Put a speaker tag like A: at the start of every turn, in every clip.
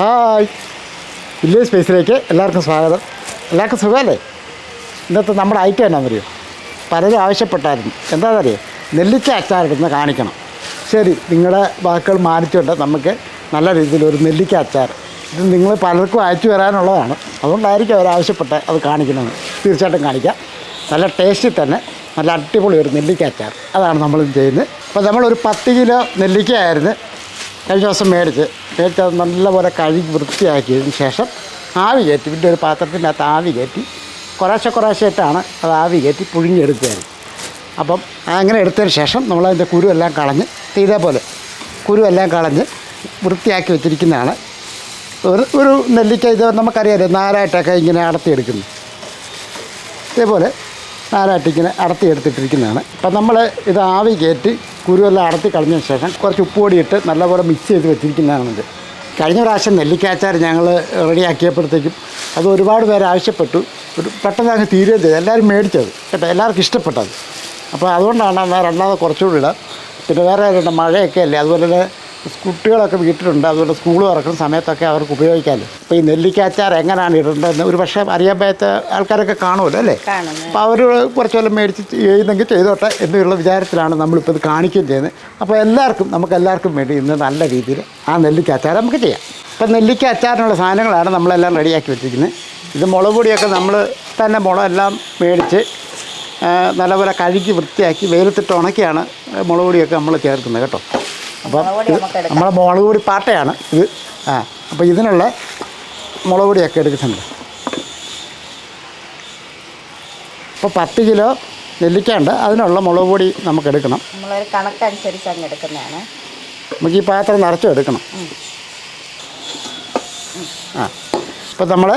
A: Hi. Village സ്പേസിലേക്ക്? എല്ലാവർക്കും സ്വാഗതം. എല്ലാവർക്കും സുഖമല്ലേ? ഇന്നത്തെ നമ്മുടെ ഐറ്റം എന്നാണെന്നറിയോ പലരും ആവശ്യപ്പെട്ടായിരുന്നു. എന്താണെന്നറിയോ നെല്ലിക്ക അച്ചാർ അച്ചാറിടുന്ന കാണിക്കണം. ശരി നിങ്ങളുടെ വാക്കുകൾ മാനിച്ചുകൊണ്ട് നമുക്ക് നല്ല രീതിയിൽ ഒരു നെല്ലിക്ക അച്ചാർ. ഇത് നിങ്ങൾ പലർക്കും അയച്ചു വരാനുള്ളതാണ് അതുകൊണ്ടായിരിക്കും അവർ ആവശ്യപ്പെട്ട് അത് കാണിക്കുന്നത്. തീർച്ചയായിട്ടും കാണിക്കാം. നല്ല ടേസ്റ്റിൽ തന്നെ നല്ല അടിപൊളി ഒരു നെല്ലിക്ക അച്ചാർ. അതാണ് നമ്മൾ ചെയ്യുന്നത്. അപ്പോൾ നമ്മളൊരു പത്ത് കിലോ നെല്ലിക്കയായിരുന്നു. കഴിഞ്ഞ ദിവസം മേടിച്ച് മേടിച്ച് അത് നല്ലപോലെ കഴുകി വൃത്തിയാക്കിയതിന് ശേഷം ആവി കയറ്റി. പിന്നെ ഒരു പാത്രത്തിന്റെ അകത്ത് ആവി കയറ്റി. കുറേശ്ശെ കുറേശ്ശായിട്ടാണ് അത് ആവി കയറ്റി പുഴുങ്ങിയെടുത്തത്. അപ്പം അങ്ങനെ എടുത്തതിന് ശേഷം നമ്മളതിന്റെ കുരുവെല്ലാം കളഞ്ഞ് ഇതേപോലെ കുരുവെല്ലാം കളഞ്ഞ് വൃത്തിയാക്കി വെച്ചിരിക്കുന്നതാണ്. ഒരു ഒരു നെല്ലിക്ക ഇത് നമുക്കറിയാമല്ലോ നാരായിട്ടൊക്കെ ഇങ്ങനെ അടത്തിയെടുക്കുന്നു ഇതേപോലെ നാരായിട്ട് ഇങ്ങനെ അടത്തി എടുത്തിട്ടിരിക്കുന്നതാണ് അപ്പം നമ്മൾ ഇത് ആവി കയറ്റി കുരുവെല്ലാം അടത്തി കളഞ്ഞതിന് ശേഷം കുറച്ച് ഉപ്പുപൊടിയിട്ട് നല്ലപോലെ മിക്സ് ചെയ്ത് വെച്ചിരിക്കുന്നതാണിത്. കഴിഞ്ഞ പ്രാവശ്യം നെല്ലിക്കാച്ചാർ ഞങ്ങൾ റെഡിയാക്കിയപ്പോഴത്തേക്കും അത് ഒരുപാട് പേര് ആവശ്യപ്പെട്ടു. ഒരു പെട്ടെന്ന് അങ്ങ് തീരുകയും ചെയ്തു. എല്ലാവരും മേടിച്ചത് കേട്ടോ. എല്ലാവർക്കും ഇഷ്ടപ്പെട്ടത്. അപ്പോൾ അതുകൊണ്ടാണ് എന്നാൽ രണ്ടാമത് കുറച്ചുകൂടി ഇടാം പിന്നെ വേറെ മഴയൊക്കെ അല്ലേ? അതുപോലെ തന്നെ കുട്ടികളൊക്കെ വീട്ടിലുണ്ട്. അതുകൊണ്ട് സ്കൂൾ തുറക്കുന്ന സമയത്തൊക്കെ അവർക്ക് ഉപയോഗിക്കാമല്ലോ അപ്പോൾ ഈ നെല്ലിക്കാച്ചാർ എങ്ങനെയാണ് ഇടേണ്ടതെന്ന് ഒരു പക്ഷേ അറിയാൻ പറ്റാത്ത ആൾക്കാരൊക്കെ കാണുമല്ലോ അല്ലേ? അപ്പോൾ അവർ കുറച്ച് വല്ലതും മേടിച്ച് ചെയ്യുന്നെങ്കിൽ ചെയ്തോട്ടെ എന്നുള്ള വിചാരത്തിലാണ് നമ്മളിപ്പോൾ ഇത് കാണിക്കുകയും ചെയ്യുന്നത്. അപ്പോൾ എല്ലാവർക്കും നമുക്ക് എല്ലാവർക്കും വേണ്ടി ഇന്ന് നല്ല രീതിയിൽ ആ നെല്ലിക്കാച്ചാർ നമുക്ക് ചെയ്യാം. അപ്പോൾ നെല്ലിക്ക അച്ചാറിനുള്ള സാധനങ്ങളാണ് നമ്മളെല്ലാം റെഡിയാക്കി വെച്ചിരിക്കുന്നത്. ഇത് മുളക് പൊടിയൊക്കെ നമ്മൾ തന്നെ മുളകെല്ലാം മേടിച്ച് നല്ലപോലെ കഴുകി വൃത്തിയാക്കി വെയിലത്തിട്ട് ഉണക്കിയാണ് മുളക് പൊടിയൊക്കെ നമ്മൾ ചേർക്കുന്നത് കേട്ടോ. അപ്പം. നമ്മളെ മുളക് പൊടി പാട്ടയാണ് ഇത്. ആ അപ്പോൾ ഇതിനുള്ള മുളക് പൊടിയൊക്കെ എടുക്കുന്നുണ്ട് അപ്പോൾ പത്ത് കിലോ നെല്ലിക്കയുണ്ട്. അതിനുള്ള മുളക് പൊടി നമുക്ക് എടുക്കണം.
B: നമ്മളൊരു കണക്കനുസരിച്ച് അങ്ങ് എടുക്കുന്നതാണ്.
A: നമുക്ക് ഈ പാത്രം നിറച്ചും എടുക്കണം. ആ അപ്പോൾ നമ്മൾ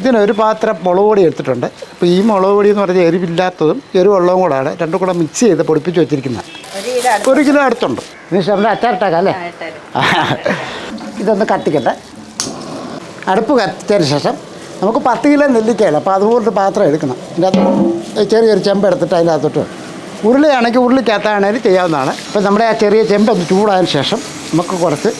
A: ഇതിനൊരു പാത്രം മുളക് പൊടി എടുത്തിട്ടുണ്ട്. അപ്പോൾ ഈ മുളക് പൊടി എന്ന് പറഞ്ഞാൽ എരിവില്ലാത്തതും എരിവുള്ളതും കൂടാണ് രണ്ടും കൂടെ മിക്സ് ചെയ്ത് പൊടിപ്പിച്ച് വെച്ചിരിക്കുന്നത്.
B: ഒരു കിലോ
A: എടുത്തുണ്ട് അടുത്തുണ്ട്. ഇനി അച്ചാറിട്ടേക്കാം അല്ലേ. ഇതൊന്ന് കത്തിക്കട്ടെ അടുപ്പ് കത്തിച്ചതിന് ശേഷം നമുക്ക് പത്ത് കിലോ നെല്ലിക്കയല്ല? അപ്പോൾ അതുപോലത്തെ പാത്രം എടുക്കണം. ഇതിന്റെ അകത്ത് ചെറിയൊരു ചെമ്പ് എടുത്തിട്ട് അതിനകത്തോട്ട് ഉരുളിയാണെങ്കിൽ ഉരുളിക്കകത്താണെങ്കിൽ ചെയ്യാവുന്നതാണ്. അപ്പോൾ നമ്മുടെ ആ ചെറിയ ചെമ്പ് ഒന്ന് ചൂടായതിന് ശേഷം നമുക്ക് കുറച്ച്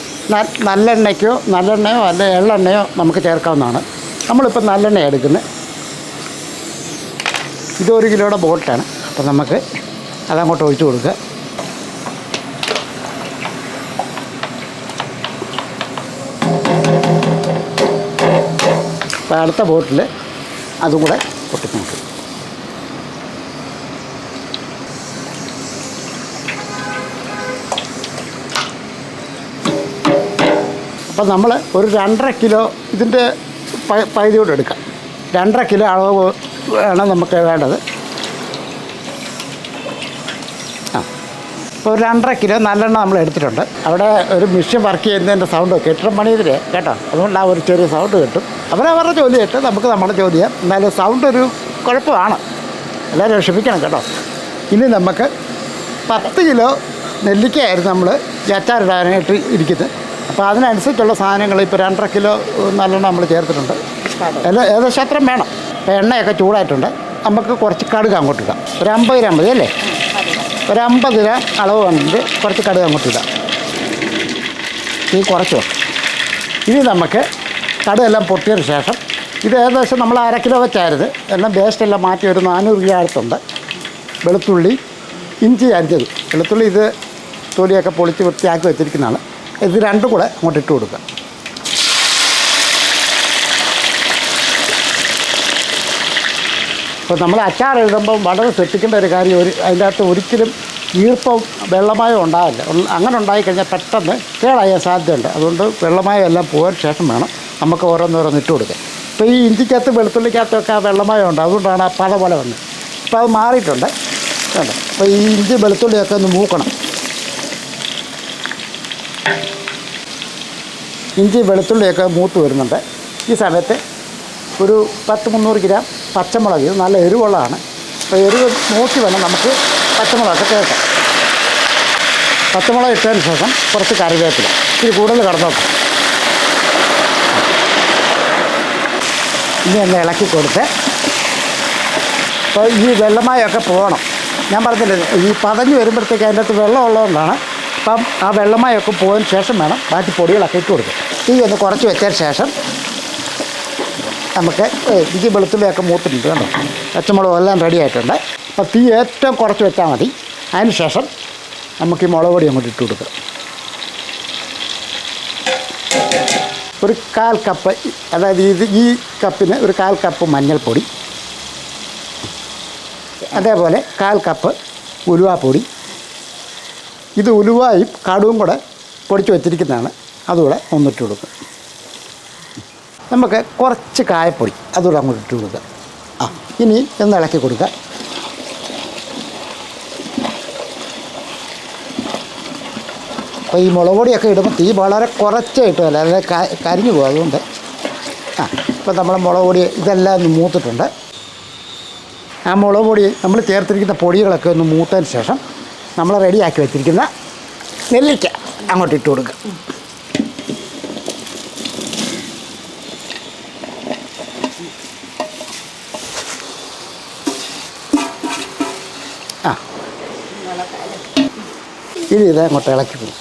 A: നല്ലെണ്ണയ്ക്കോ നല്ലെണ്ണയോ അല്ല എള്ളെണ്ണയോ നമുക്ക് ചേർക്കാവുന്നതാണ്. നമ്മളിപ്പോൾ നല്ലെണ്ണ എടുക്കുന്നത്. ഇത് ഒരു കിലോയുടെ ബോട്ടാണ് അപ്പോൾ നമുക്ക് അതങ്ങോട്ട് ഒഴിച്ചു കൊടുക്കുക. അപ്പോൾ അടുത്ത ബോട്ടിൽ അതും കൂടെ പൊട്ടിക്കൊണ്ട് അപ്പം നമ്മൾ ഒരു രണ്ടര കിലോ ഇതിന്റെ പ- പകുതി എടുക്കാം. രണ്ടര കിലോ അളവ് ആണ് നമുക്ക് വേണ്ടത്. ആ. ഇപ്പോൾ ഒരു രണ്ടര കിലോ നല്ലെണ്ണ നമ്മൾ എടുത്തിട്ടുണ്ട്. അവിടെ ഒരു മെഷീൻ വർക്ക് ചെയ്യുന്നതിന്റെ സൗണ്ട് കെട്ടിടം പണിയതിരെ കേട്ടോ? അതുകൊണ്ട് ആ ഒരു ചെറിയ സൗണ്ട് കിട്ടും. അവരവരുടെ ജോലി കേട്ട് നമുക്ക് നമ്മുടെ ജോലി ചെയ്യാം. എന്നാലും സൗണ്ട് ഒരു കുഴപ്പമാണ്. എല്ലാവരും ക്ഷമിക്കണം കേട്ടോ. ഇനി നമുക്ക് പത്ത് കിലോ നെല്ലിക്കയായിരുന്നു നമ്മൾ ഈ അച്ചാറിടാനായിട്ട് ഇരിക്കുന്നത്. അപ്പോൾ അതിനനുസരിച്ചുള്ള സാധനങ്ങൾ ഇപ്പോൾ രണ്ടര കിലോ നല്ലോണം നമ്മൾ ചേർത്തിട്ടുണ്ട്.
B: അല്ല
A: എല്ലാം ഏകദേശം അത്രയും വേണം. അപ്പോൾ എണ്ണയൊക്കെ ചൂടായിട്ടുണ്ട്. നമുക്ക് കുറച്ച് കടുക് അങ്ങോട്ട് ഇടാം. ഒരു അമ്പത് ഗ്രാം മതി അല്ലേ. ഒരു അമ്പത് ഗ്രാം അളവ് വന്നിട്ട് കുറച്ച് കടുക് അങ്ങോട്ട് ഇടാം. ഈ കുറച്ച് വെക്കാം. ഇനി നമുക്ക് കടുകെല്ലാം പൊട്ടിയതിന് ശേഷം ഇത് ഏകദേശം നമ്മൾ അര കിലോ വെച്ചായിരുന്നു. എല്ലാം വേസ്റ്റ് എല്ലാം മാറ്റി ഒരു നാനൂറ് ഗ്രാം അടുത്തുണ്ട് വെളുത്തുള്ളി ഇഞ്ചി അരിഞ്ഞത്. വെളുത്തുള്ളി ഇത് തൊലിയൊക്കെ പൊളിച്ച് വൃത്തിയാക്കി വെച്ചിരിക്കുന്നതാണ്. ഇത് രണ്ടും കൂടെ അങ്ങോട്ട് ഇട്ട് കൊടുക്കുക അപ്പോൾ നമ്മൾ അച്ചാർ ഇടുമ്പോൾ വളരെ ശ്രദ്ധിക്കേണ്ട ഒരു കാര്യം ഒരു അതിന്റെ അകത്ത് ഒരിക്കലും ഈർപ്പം വെള്ളമായോ ഉണ്ടാവില്ല. അങ്ങനെ ഉണ്ടായിക്കഴിഞ്ഞാൽ പെട്ടെന്ന് കേടായാൻ സാധ്യതയുണ്ട്. അതുകൊണ്ട് വെള്ളമായോ എല്ലാം പോകാൻ ശേഷം വേണം നമുക്ക് ഓരോന്നോരോന്ന് ഇട്ട് കൊടുക്കാൻ. ഇപ്പോൾ ഈ ഇഞ്ചിക്കകത്ത് വെളുത്തുള്ളിക്കകത്തൊക്കെ ആ വെള്ളമായ ഉണ്ട്. അതുകൊണ്ടാണ് ആ പത പോലെ വന്നത്. ഇപ്പോൾ അത് മാറിയിട്ടുണ്ട്. വേണ്ട അപ്പോൾ ഈ ഇഞ്ചി വെളുത്തുള്ളിയൊക്കെ ഒന്ന് മൂക്കണം. ഇഞ്ചി വെളുത്തുള്ളിയൊക്കെ മൂത്ത് വരുന്നുണ്ട്. ഈ സമയത്ത് ഒരു പത്ത് മുന്നൂറ് ഗ്രാം പച്ചമുളക് ഇത് നല്ല എരിവുള്ളതാണ്. അപ്പോൾ എരിവ് നോക്കി വേണം നമുക്ക് പച്ചമുളകൊക്കെ ചേർക്കാം. പച്ചമുളക് ഇട്ടതിന് ശേഷം കുറച്ച് കറിവേപ്പില. ഇത് കൂടുതൽ കടന്നോക്കാം. ഇനി ഒന്ന് ഇളക്കി കൊടുത്ത് അപ്പോൾ ഈ വെള്ളമായൊക്കെ പോകണം. ഞാൻ പറഞ്ഞില്ലേ ഈ പതഞ്ഞ് വരുമ്പോഴത്തേക്ക് അതിന്റെ അകത്ത് വെള്ളം ഉള്ളതുകൊണ്ടാണ് അപ്പം ആ വെള്ളമായൊക്കെ പോയതിന് ശേഷം വേണം ബാക്കി പൊടികളൊക്കെ ഇട്ട് കൊടുക്കുക തീ ഒന്ന് കുറച്ച് വെച്ചതിന് ശേഷം നമുക്ക് ഇഞ്ചി വെളുത്തുള്ളിയൊക്കെ മൂത്തിട്ടുണ്ട് കേട്ടോ പച്ചമുളകും എല്ലാം റെഡി ആയിട്ടുണ്ട്. അപ്പോൾ തീ ഏറ്റവും കുറച്ച് വെച്ചാൽ മതി. അതിന് ശേഷം നമുക്ക് ഈ മുളക് പൊടി അങ്ങോട്ട് ഇട്ട് കൊടുക്കാം. ഒരു കാൽ കപ്പ് അതായത് ഇത് ഈ കപ്പിന് ഒരു കാൽ കപ്പ് മഞ്ഞൾപ്പൊടി. അതേപോലെ കാൽ കപ്പ് ഉലുവാപ്പൊടി. ഇത് ഉലുവായും കടുവും കൂടെ പൊടിച്ച് വെച്ചിരിക്കുന്നതാണ്. അതുകൂടെ ഒന്നിട്ട് കൊടുക്കുക നമുക്ക് കുറച്ച് കായപ്പൊടി അതുകൂടെ അങ്ങോട്ട് ഇട്ട് കൊടുക്കുക ആ ഇനി ഒന്ന് ഇളക്കി കൊടുക്കുക അപ്പോൾ ഈ മുളക് പൊടിയൊക്കെ ഇടുമ്പോൾ തീ വളരെ കുറച്ചേ ഇട്ടുമല്ല അതായത് കരിഞ്ഞു പോകും അതുകൊണ്ട്. ആ ഇപ്പോൾ നമ്മൾ മുളക് പൊടി ഇതെല്ലാം ഒന്ന് മൂത്തിട്ടുണ്ട്. ആ മുളക് പൊടി നമ്മൾ ചേർത്തിരിക്കുന്ന പൊടികളൊക്കെ ഒന്ന് മൂത്തതിന് ശേഷം നമ്മൾ റെഡിയാക്കി വെച്ചിരിക്കുന്ന നെല്ലിക്ക അങ്ങോട്ട് ഇട്ട് കൊടുക്കുക ഇനി ഇത് അങ്ങോട്ട് ഇളക്കി പോകും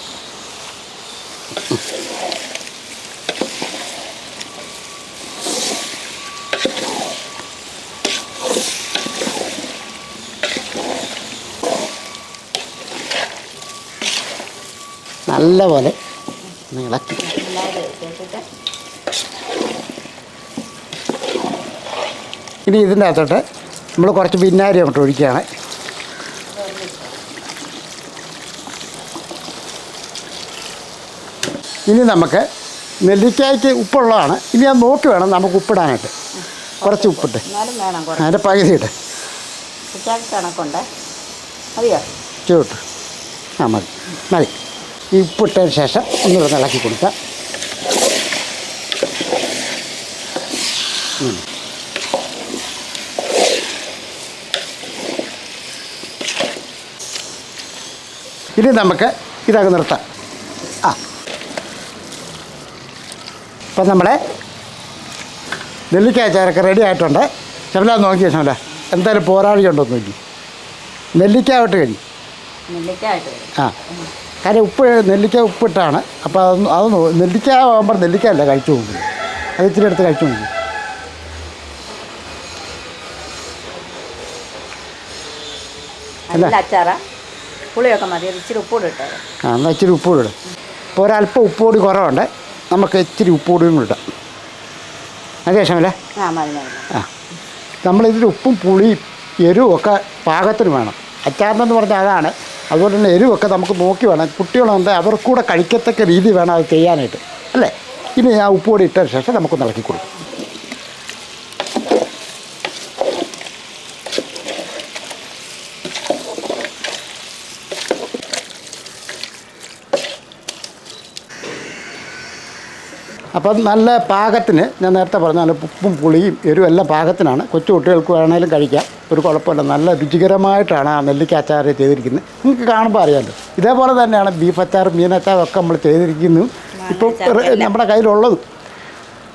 A: നല്ല പോലെ ഇളക്കി. ഇനി ഇതിന്റെ അകത്തോട്ട് നമ്മൾ കുറച്ച് പിന്നാരി അങ്ങോട്ട് ഒഴിക്കുകയാണ്. ഇനി നമുക്ക് നെല്ലിക്കായ്ക്ക് ഉപ്പുള്ളതാണ്. ഇനി അത് നോക്കി വേണം നമുക്ക് ഉപ്പിടാനായിട്ട്. കുറച്ച് ഉപ്പിട്ട്. അതിന്റെ പകുതി ഇട്ട് ചൂട്ട്. ആ മതി. മതി. ഈ ഉപ്പിട്ടതിന് ശേഷം ഒന്നുകൂടെ ഒന്ന് ഇളക്കി കൊടുക്കാം. ഇനി നമുക്ക് ഇതങ്ങ് നിർത്താം. ഇപ്പം നമ്മുടെ നെല്ലിക്ക അച്ചാറൊക്കെ റെഡി ആയിട്ടുണ്ട് ശമല നോക്കിയ ശമല എന്തായാലും പോരാളി ഉണ്ടോ നോക്കി. നെല്ലിക്ക ആവട്ടെ കഴിഞ്ഞു ആ. കാര്യം ഉപ്പ് നെല്ലിക്ക ഉപ്പിട്ടാണ്. അപ്പോൾ അതൊന്ന് അത് നോ- നെല്ലിക്ക ആകുമ്പോൾ നെല്ലിക്ക അല്ല കഴിച്ചു നോക്കി. അത് ഇച്ചിരി എടുത്ത് കഴിച്ചു നോക്കി.
B: പുളിയൊക്കെ മതി. ഇച്ചിരി ഉപ്പൂടെ ഇട്ടോ
A: ആ എന്നാൽ ഇച്ചിരി ഉപ്പ് കൂടി ഇടും. ഇപ്പോൾ ഒരല്പം ഉപ്പ് കൂടി കുറവുണ്ട്. നമുക്ക് ഇത്തിരി ഉപ്പ് കൂടി ഇടാം. അതേ ശമല്ലേ
B: ആ
A: നമ്മളിതിൽ ഉപ്പും പുളിയും എരിവും ഒക്കെ പാകത്തിന് വേണം. അച്ചാറിനെന്ന് പറഞ്ഞാൽ അതാണ്. അതുപോലെ തന്നെ എരിവൊക്കെ നമുക്ക് നോക്കി വേണം. കുട്ടികളുണ്ട് അവർക്കൂടെ കഴിക്കത്തക്ക രീതി വേണം അത് ചെയ്യാനായിട്ട്. അല്ലേ? ഇനി ആ ഉപ്പ് കൂടി ഇട്ടതിന് ശേഷം നമുക്കൊന്ന് ഇളക്കി കൊടുക്കും. അപ്പം നല്ല പാകത്തിന് ഞാൻ നേരത്തെ പറഞ്ഞ നല്ല ഉപ്പും പുളിയും എരിവും എല്ലാം പാകത്തിനാണ്. കൊച്ചു കുട്ടികൾക്ക് വേണമെങ്കിലും കഴിക്കാം. ഒരു കുഴപ്പമില്ല. നല്ല രുചികരമായിട്ടാണ് ആ നെല്ലിക്ക അച്ചാർ ചെയ്തിരിക്കുന്നത്. നിങ്ങൾക്ക് കാണുമ്പോൾ അറിയാമല്ലോ ഇതേപോലെ തന്നെയാണ് ബീഫ് അച്ചാർ മീൻ അച്ചാറും ഒക്കെ നമ്മൾ ചെയ്തിരിക്കുന്നു.
B: ഇപ്പോൾ
A: നമ്മുടെ കയ്യിലുള്ളത്.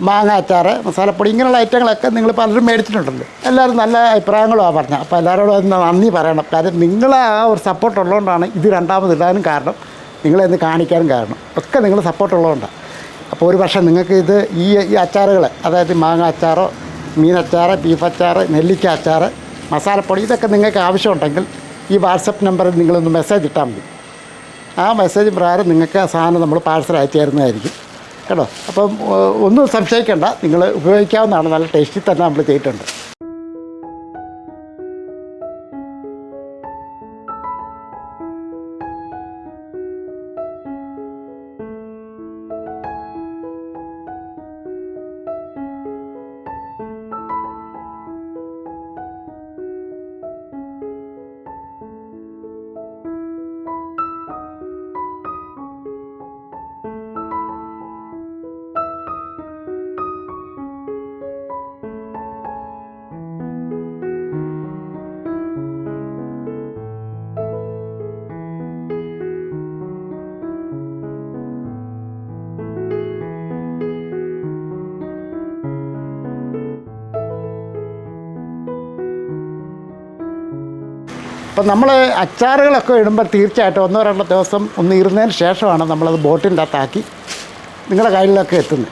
A: മാങ്ങ അച്ചാർ മസാലപ്പൊടി ഇങ്ങനെയുള്ള ഐറ്റങ്ങളൊക്കെ നിങ്ങൾ പലരും മേടിച്ചിട്ടുണ്ടല്ലോ. എല്ലാവരും നല്ല അഭിപ്രായങ്ങളുമാണ് പറഞ്ഞത് അപ്പോൾ എല്ലാവരോടും അതിന് നന്ദി പറയണം. കാര്യം നിങ്ങളെ ആ ഒരു സപ്പോർട്ട് ഉള്ളതുകൊണ്ടാണ് ഇത് രണ്ടാമത് ഇടാനും കാരണം നിങ്ങളെ ഇന്ന് കാണിക്കാനും കാരണം. ഒക്കെ നിങ്ങൾ സപ്പോർട്ട് ഉള്ളതുകൊണ്ടാണ് അപ്പോൾ ഒരു പക്ഷേ നിങ്ങൾക്ക് ഇത് ഈ ഈ അച്ചാറുകൾ അതായത് മാങ്ങ അച്ചാറോ മീൻ അച്ചാർ ബീഫ് അച്ചാറ് നെല്ലിക്ക അച്ചാറ് മസാലപ്പൊടി ഇതൊക്കെ നിങ്ങൾക്ക് ആവശ്യമുണ്ടെങ്കിൽ ഈ വാട്സപ്പ് നമ്പറിൽ നിങ്ങളൊന്ന് മെസ്സേജ് ഇട്ടാൽ മതി. ആ മെസ്സേജ് പ്രകാരം നിങ്ങൾക്ക് ആ സാധനം നമ്മൾ പാഴ്സൽ അയച്ചു തരുന്നതായിരിക്കും. കേട്ടോ? അപ്പം ഒന്നും സംശയിക്കേണ്ട. നിങ്ങൾ ഉപയോഗിക്കാവുന്നതാണ്. നല്ല ടേസ്റ്റിൽ തന്നെ നമ്മൾ ചെയ്തിട്ടുണ്ട്. അപ്പം നമ്മൾ അച്ചാറുകളൊക്കെ ഇടുമ്പോൾ തീർച്ചയായിട്ടും ഒന്നോ രണ്ടോ ദിവസം ഒന്ന് ഇരുന്നതിന് ശേഷമാണ് നമ്മളത് ബോട്ടിന്റെ അകത്താക്കി നിങ്ങളുടെ കയ്യിലൊക്കെ എത്തുന്നത്.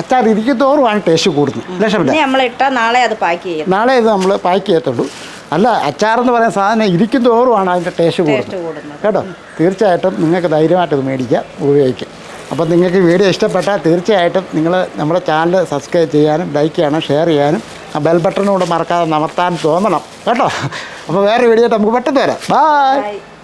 A: അച്ചാർ ഇരിക്കുന്നതോറുമാണ് ടേസ്റ്റ് കൂടുന്നത്. ലക്ഷമില്ല
B: നമ്മൾ ഇട്ടാൽ നാളെ അത് പാക്ക് ചെയ്യും
A: നാളെ ഇത് നമ്മൾ പാക്ക് ചെയ്യത്തുള്ളൂ. അല്ല അച്ചാറെന്ന് പറയുന്ന സാധനം ഇരിക്കുന്നതോറുമാണ് അതിന്റെ ടേസ്റ്റ് കൂടുന്നത്. കേട്ടോ? തീർച്ചയായിട്ടും നിങ്ങൾക്ക് ധൈര്യമായിട്ട് ഇത് മേടിക്കാം ഉപയോഗിക്കാം. അപ്പം നിങ്ങൾക്ക് വീഡിയോ ഇഷ്ടപ്പെട്ടാൽ തീർച്ചയായിട്ടും നിങ്ങൾ നമ്മുടെ ചാനൽ സബ്സ്ക്രൈബ് ചെയ്യാനും ലൈക്ക് ചെയ്യാനും ഷെയർ ചെയ്യാനും ആ ബെൽ ബട്ടണും കൂടെ മറക്കാതെ നമർത്താൻ തോന്നണം. കേട്ടോ? അപ്പോൾ വേറെ വീഡിയോ ആയിട്ട് നമുക്ക് പെട്ടെന്ന് വരാം
B: Bye.